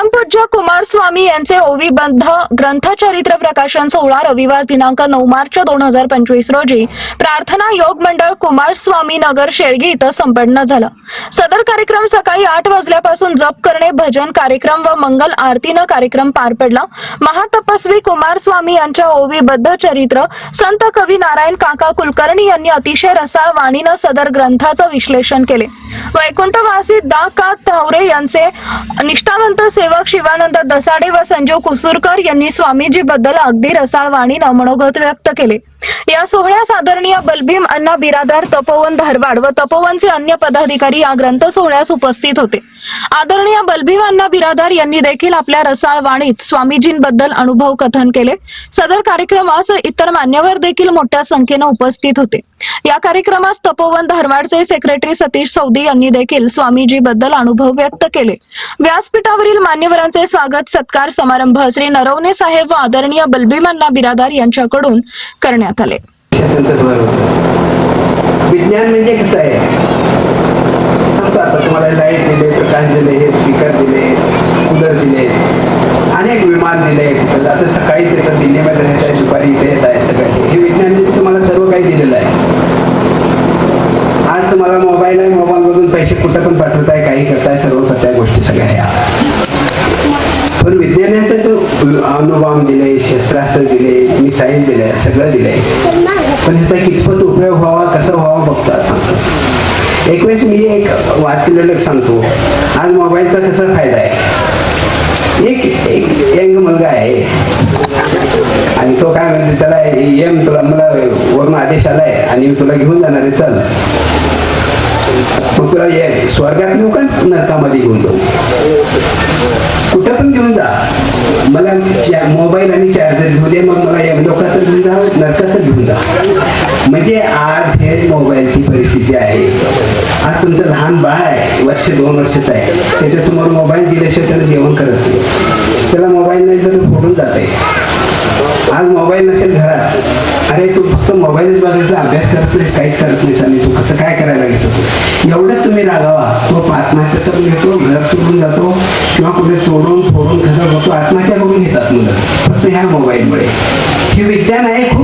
দিলাম पूज्य कुमारस्वामी यांचे ओविबद्ध ग्रंथचरित्र प्रकाशन सोहळा रविवार दिनांक नऊ मार्च दोन हजार पंचवीस रोजी प्रार्थना योग मंडळ कुमार स्वामी नगर शेळगी इथं संपन्न झालं. सदर कार्यक्रम सकाळी आठ वाजल्यापासून जप करणे भजन कार्यक्रम व मंगल आरतीनं कार्यक्रम पार पडला. महातपस्वी कुमार स्वामी यांच्या ओविबद्ध चरित्र संत कवी नारायण काका कुलकर्णी यांनी अतिशय रसाळ वाणीनं सदर ग्रंथाचं विश्लेषण केले. वैकुंठवासी दा का तावरे यांचे निष्ठावंत सेवक शिवानंद दसाडे व संजीव कुसुरकर यांनी स्वामीजी बद्दल अगदी रसाळ वाणीनं मनोगत व्यक्त केले. या सोहळ्यास आदरणीय बलभीम अण्णा बिरादार तपोवन धारवाड व तपोवनचे अन्य पदाधिकारी या ग्रंथ सोहळ्यास उपस्थित होते. आदरणीय बलभीम अण्णा बिरादार यांनी देखील आपल्या रसाळ वाणीत स्वामीजींबद्दल अनुभव कथन केले. सदर कार्यक्रमास इतर मान्यवर देखील मोठ्या संख्येनं उपस्थित होते. या कार्यक्रमास तपोवन धारवाडचे सेक्रेटरी सतीश सौदी यांनी देखील स्वामीजी बद्दल अनुभव व्यक्त केले. व्यासपीठावरील मान्यवरांचे स्वागत सत्कार समारंभ श्री नरवणे साहेब व आदरणीय बलभीमण्णा बिरादार यांच्याकडून करण्यात आले. विज्ञान म्हणजे कसं आहे? समजा आता तुम्हाला लाइट दिले प्रकाश दिले हे स्पीकर दिले कूलर दिले अनेक विमान दिले आता सकाळी तिथं दिल्लीमध्ये राहत आहे दुपारी इथे येत आहे सकाळी हे विज्ञान म्हणजे तुम्हाला सर्व काही दिलेलं आहे. आज तुम्हाला मोबाईल आहे मोबाईलमधून पैसे कुठं पण पाठवताय काही करताय सर्व करताय गोष्टी सगळ्या ह्या पण विज्ञानाचं जो दिले शस्त्रास्त्र दिले मिसाईल दिले सगळं दिलंय पण ह्याचा कितपत उपयोग व्हावा कसा व्हावा बघतात सांगतो एक वेळेस मी एक वाचलेलं सांगतो आज मोबाईलचा कसा फायदा आहे एक एक यंग मुलगा आहे आणि तो काय म्हणते त्याला येम तुला मला वरून आदेश आलाय आणि तुला घेऊन जाणार आहे चल तुला ये स्वर्गात येऊ का नरकामध्ये घेऊन जाऊ कुठं पण घेऊन जा मला मोबाईल आणि चार्जर घेऊ दे मग मला यमलोकात तर घेऊन जा नरकात तर घेऊन जा. म्हणजे आज हे मोबाईलची परिस्थिती आहे. आज तुमचं लहान बाळ आहे वर्ष दोन वर्षाचं आहे. त्याच्यासमोर मोबाईल दिल्याशिवाय त्याला जेवण करत नाही. त्याला मोबाईल नाही तर फोडून फोडून आहे आज मोबाईल नसेल घरात. अरे तू फक्त मोबाईलच बघायचा अभ्यास करत नाहीस काहीच करत नाहीस आणि तू कसं काय करायला लागेल एवढंच तुम्ही रागावा. तो आत्महत्या तर घेतो घर तुटून जातो किंवा कुठे तोडून फोडून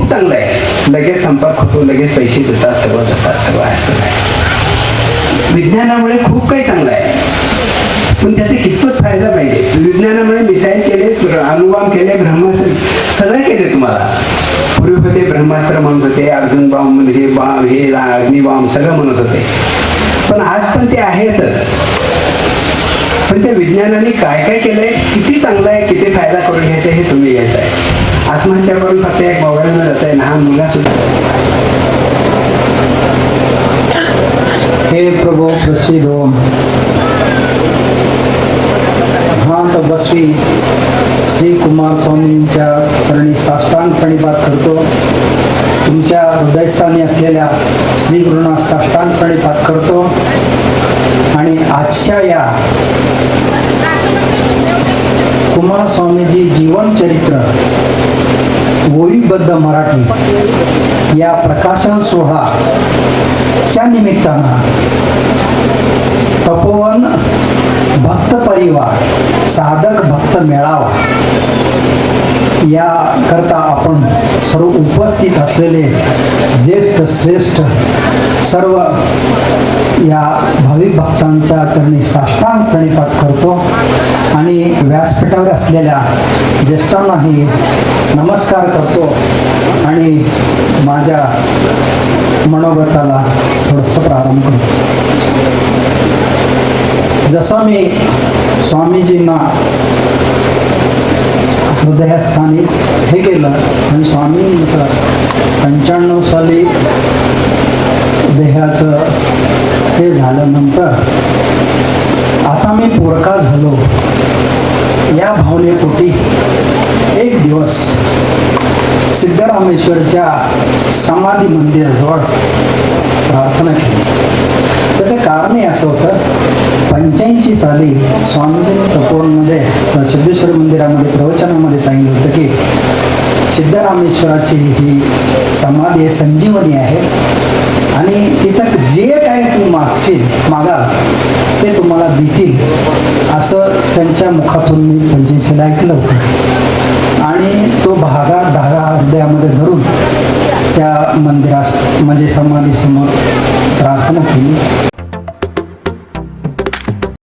खूप चांगलं आहे लगेच संपर्क होतो लगेच पैसे देतात सगळं देतात सगळं असं आहे. विज्ञानामुळे खूप काही चांगलं आहे पण त्याचे कितपत फायदा पाहिजे? विज्ञानामुळे मिसाईल केले अनुवाम केले ब्रह्मास्त्र सगळे केले तुम्हाला. पूर्वी होते ब्रह्मास्त्र म्हणत होते अर्जुन बॉम्ब हे बॉम्ब हे अग्निबॉम्ब सगळं म्हणत होते. पण आज पण ते आहेतच. पण त्या विज्ञानाने काय काय केलंय किती चांगलं आहे किती फायदा करून घ्यायचा हे तुम्ही घ्यायचं आहे. आत्महत्या करून फक्त एक मोबाईलनं जात आहे लहान मुलगा सुद्धा हे प्रभो प्रसिद्ध हो हा तपस्वी श्री कुमार स्वामींच्या चरणी साष्टांग प्रणिपात करतो तुमच्या हृदयस्थानी असलेल्या श्री गुरुनाथ साष्टांग प्रणिपात करतो आणि आजच्या या कुमार स्वामीजी जीवन चरित्र ओवीबद्ध मराठी या प्रकाशन सोहळा च्या निमित्तानं तपोवन भक्त परिवार साधक भक्त मेळावा या करता आपण सर्व उपस्थित असलेले ज्येष्ठ श्रेष्ठ सर्व या भाविक भक्तांच्या चरणी साष्टांग प्रणिपात करतो. आणि व्यासपीठावर असलेल्या ज्येष्ठांनाही नमस्कार करतो. आणि माझ्या मनोगताला थोडंसं प्रारंभ करतो. जसं मी स्वामीजींना हृदयस्थानी हे केलं आणि स्वामींचं पंच्याण्णव साली देहाचं हे झाल्यानंतर आता मी पोरका झालो. या भावनेपोटी एक दिवस सिद्धरामेश्वरच्या समाधी मंदिराजवळ प्रार्थना केली. त्याचं कारण हे असं होतं पंच्याऐंशी साली स्वामी तपोवनमध्ये सिद्धेश्वर मंदिरामध्ये प्रवचनामध्ये सांगितलं होतं की सिद्धरामेश्वराची ही समाधी आहे संजीवनी आहे. आणि तिथं जे काय तू मागशील मागाल ते तुम्हाला देतील असं त्यांच्या मुखातून मी पंचवीसला ऐकलं होतं.